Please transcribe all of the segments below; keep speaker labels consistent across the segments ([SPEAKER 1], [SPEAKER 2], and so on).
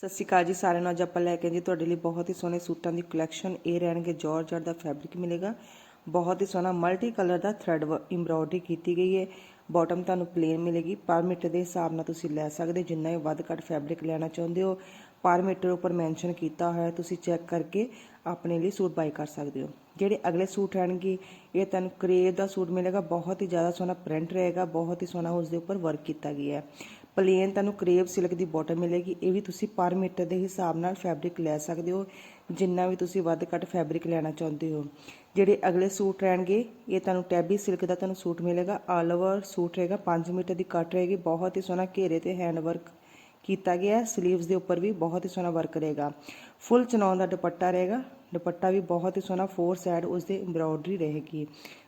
[SPEAKER 1] ਸਤਿ ਸ਼੍ਰੀ ਅਕਾਲ ਜੀ ਸਾਰਿਆਂ ਨੂੰ। ਅੱਜ ਆਪਾਂ ਲੈ ਕੇ ਆਏ ਜੀ ਤੁਹਾਡੇ ਲਈ ਬਹੁਤ ਹੀ ਸੋਹਣੇ ਸੂਟਾਂ ਦੀ ਕਲੈਕਸ਼ਨ ਇਹ ਰਹਿਣਗੇ ਜਾਰਜਟ ਦਾ ਫੈਬਰਿਕ ਮਿਲੇਗਾ। ਬਹੁਤ ਹੀ ਸੋਹਣਾ ਮਲਟੀ ਕਲਰ ਦਾ ਥ੍ਰੈਡ ਐਮਬ੍ਰੋਇਡਰੀ ਕੀਤੀ ਗਈ ਹੈ। ਬਾਟਮ ਤੁਹਾਨੂੰ ਪਲੇਨ ਮਿਲੇਗੀ। ਪਰ ਮੀਟਰ ਦੇ ਹਿਸਾਬ ਨਾਲ ਤੁਸੀਂ ਲੈ ਸਕਦੇ, ਜਿੰਨਾ ਹੀ ਵੱਧ ਘੱਟ ਫੈਬਰਿਕ ਲੈਣਾ ਚਾਹੁੰਦੇ ਹੋ। ਪਰ ਮੀਟਰ ਉੱਪਰ ਮੈਂਸ਼ਨ ਕੀਤਾ ਹੋਇਆ ਤੁਸੀਂ ਚੈੱਕ ਕਰਕੇ ਆਪਣੇ ਲਈ ਸੂਟ ਬਾਈ ਕਰ ਸਕਦੇ ਹੋ। ਜਿਹੜੇ ਅਗਲੇ ਸੂਟ ਰਹਿਣਗੇ, ਇਹ ਤੁਹਾਨੂੰ ਕਰੇਵ ਦਾ ਸੂਟ ਮਿਲੇਗਾ। ਬਹੁਤ ਹੀ ਜ਼ਿਆਦਾ ਸੋਹਣਾ ਪ੍ਰਿੰਟ ਰਹੇਗਾ। ਬਹੁਤ ਹੀ ਸੋਹਣਾ ਉਸ ਦੇ ਉੱਪਰ ਵਰਕ ਕੀਤਾ ਗਿਆ ਹੈ। ਪਲੇਨ ਤੁਹਾਨੂੰ ਕਰੇਵ ਸਿਲਕ ਦੀ ਬਾਟਮ ਮਿਲੇਗੀ। ਇਹ ਵੀ ਤੁਸੀਂ ਪਰ ਮੀਟਰ ਦੇ ਹਿਸਾਬ ਨਾਲ ਫੈਬਰਿਕ ਲੈ ਸਕਦੇ ਹੋ, ਜਿੰਨਾ ਵੀ ਤੁਸੀਂ ਵੱਧ ਘੱਟ ਫੈਬਰਿਕ ਲੈਣਾ ਚਾਹੁੰਦੇ ਹੋ। ਜਿਹੜੇ ਅਗਲੇ ਸੂਟ ਰਹਿਣਗੇ, ਇਹ ਤੁਹਾਨੂੰ ਟੈਬੀ ਸਿਲਕ ਦਾ ਤੁਹਾਨੂੰ ਸੂਟ ਮਿਲੇਗਾ। ਆਲ ਓਵਰ ਸੂਟ ਰਹੇਗਾ 5 ਮੀਟਰ ਦੀ ਕੱਟ ਰਹੇਗੀ। ਬਹੁਤ ਹੀ ਸੋਹਣਾ ਘੇਰੇ ਤੇ ਹੈਂਡ ਵਰਕ ਕੀਤਾ ਗਿਆ ਹੈ। ਸਲੀਵਸ ਦੇ ਉੱਪਰ ਵੀ ਬਹੁਤ ਹੀ ਸੋਹਣਾ ਵਰਕ ਰਹੇਗਾ। ਫੁੱਲ ਚਨੌਨ ਦਾ ਦੁਪੱਟਾ ਰਹੇਗਾ। ਦੁਪੱਟਾ ਵੀ ਬਹੁਤ ਹੀ ਸੋਹਣਾ, ਫੋਰ ਸਾਈਡ ਉਸ ਦੇ ਐਮਬ੍ਰੋਇਡਰੀ ਰਹੇਗੀ।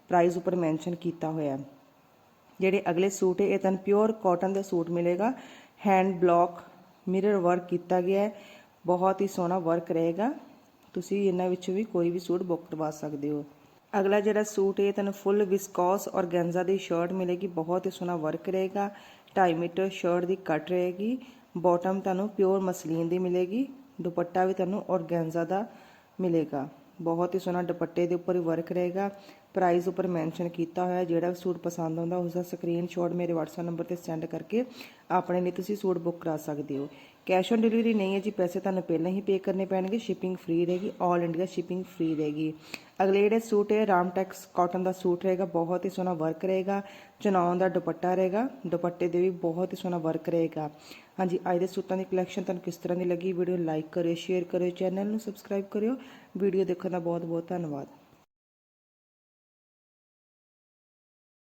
[SPEAKER 1] ਪ੍ਰਾਈਸ ਉੱਪਰ ਮੈਂਸ਼ਨ ਕੀਤਾ ਹੋਇਆ ਹੈ। ਜਿਹੜੇ ਅਗਲੇ ਸੂਟ ਹੈ, ਇਹ ਤੁਹਾਨੂੰ ਪਿਓਰ ਕਾਟਨ ਦਾ ਸੂਟ ਮਿਲੇਗਾ। ਹੈਂਡ ਬਲੌਕ ਮਿਰਰ ਵਰਕ ਕੀਤਾ ਗਿਆ ਹੈ। ਬਹੁਤ ਹੀ ਸੋਹਣਾ ਵਰਕ ਰਹੇਗਾ। ਤੁਸੀਂ ਇਹਨਾਂ ਵਿੱਚ ਵੀ ਕੋਈ ਵੀ ਸੂਟ ਬੁੱਕ ਕਰਵਾ ਸਕਦੇ ਹੋ। ਅਗਲਾ ਜਿਹੜਾ ਸੂਟ ਹੈ, ਇਹ ਤੁਹਾਨੂੰ ਫੁੱਲ ਵਿਸਕੋਸ ਔਰਗੈਂਜ਼ਾ ਦੀ ਸ਼ਰਟ ਮਿਲੇਗੀ। ਬਹੁਤ ਹੀ ਸੋਹਣਾ ਵਰਕ ਰਹੇਗਾ। 2.5 ਮੀਟਰ ਸ਼ਰਟ ਦੀ ਕੱਟ ਰਹੇਗੀ। ਬਾਟਮ ਤੁਹਾਨੂੰ ਪਿਓਰ ਮਸਲੀਨ ਦੀ ਮਿਲੇਗੀ। ਦੁਪੱਟਾ ਵੀ ਤੁਹਾਨੂੰ ਔਰਗੈਂਜ਼ਾ ਦਾ ਮਿਲੇਗਾ। ਬਹੁਤ ਹੀ ਸੋਹਣਾ ਦੁਪੱਟੇ ਦੇ ਉੱਪਰ ਵਰਕ ਰਹੇਗਾ। ਪ੍ਰਾਈਸ ਉੱਪਰ ਮੈਂਸ਼ਨ ਕੀਤਾ ਹੋਇਆ ਜਿਹੜਾ ਵੀ ਸੂਟ ਪਸੰਦ ਆਉਂਦਾ ਉਸ ਦਾ ਸਕਰੀਨਸ਼ਾਟ ਮੇਰੇ WhatsApp ਨੰਬਰ ਤੇ ਸੈਂਡ ਕਰਕੇ ਆਪਣੇ ਲਈ ਤੁਸੀਂ ਸੂਟ ਬੁੱਕ ਕਰਾ ਸਕਦੇ ਹੋ। ਕੈਸ਼ ਔਨ ਡਿਲੀਵਰੀ ਨਹੀਂ ਹੈ ਜੀ, ਪੈਸੇ ਤੁਹਾਨੂੰ ਪਹਿਲਾਂ ਹੀ ਪੇ ਕਰਨੇ ਪੈਣਗੇ ਸ਼ਿਪਿੰਗ ਫ੍ਰੀ ਰਹੇਗੀ 올 ਇੰਡੀਆ ਸ਼ਿਪਿੰਗ ਫ੍ਰੀ ਰਹੇਗੀ। ਅਗਲੇ ਜਿਹੜੇ ਸੂਟ ਹੈ ਰਾਮਟੈਕਸ ਕਾਟਨ ਦਾ ਸੂਟ ਰਹੇਗਾ, ਬਹੁਤ ਹੀ ਸੋਹਣਾ ਵਰਕ ਰਹੇਗਾ ਚਨੌਨ ਦਾ ਦੁਪੱਟਾ ਰਹੇਗਾ, ਦੁਪੱਟੇ ਦੇ ਵੀ ਬਹੁਤ ਹੀ ਸੋਹਣਾ ਵਰਕ ਰਹੇਗਾ। ਹਾਂਜੀ, ਅੱਜ ਦੇ ਸੂਟਾਂ ਦੀ ਕਲੈਕਸ਼ਨ ਤੁਹਾਨੂੰ ਕਿਸ ਤਰ੍ਹਾਂ ਦੀ ਲੱਗੀ? ਵੀਡੀਓ ਲਾਈਕ ਕਰਿਓ ਸ਼ੇਅਰ ਕਰਿਓ ਚੈਨਲ ਨੂੰ ਸਬਸਕ੍ਰਾਈਬ ਕਰਿਓ। ਵੀਡੀਓ ਦੇਖਣ ਦਾ ਬਹੁਤ ਬਹੁਤ ਧੰਨਵਾਦ।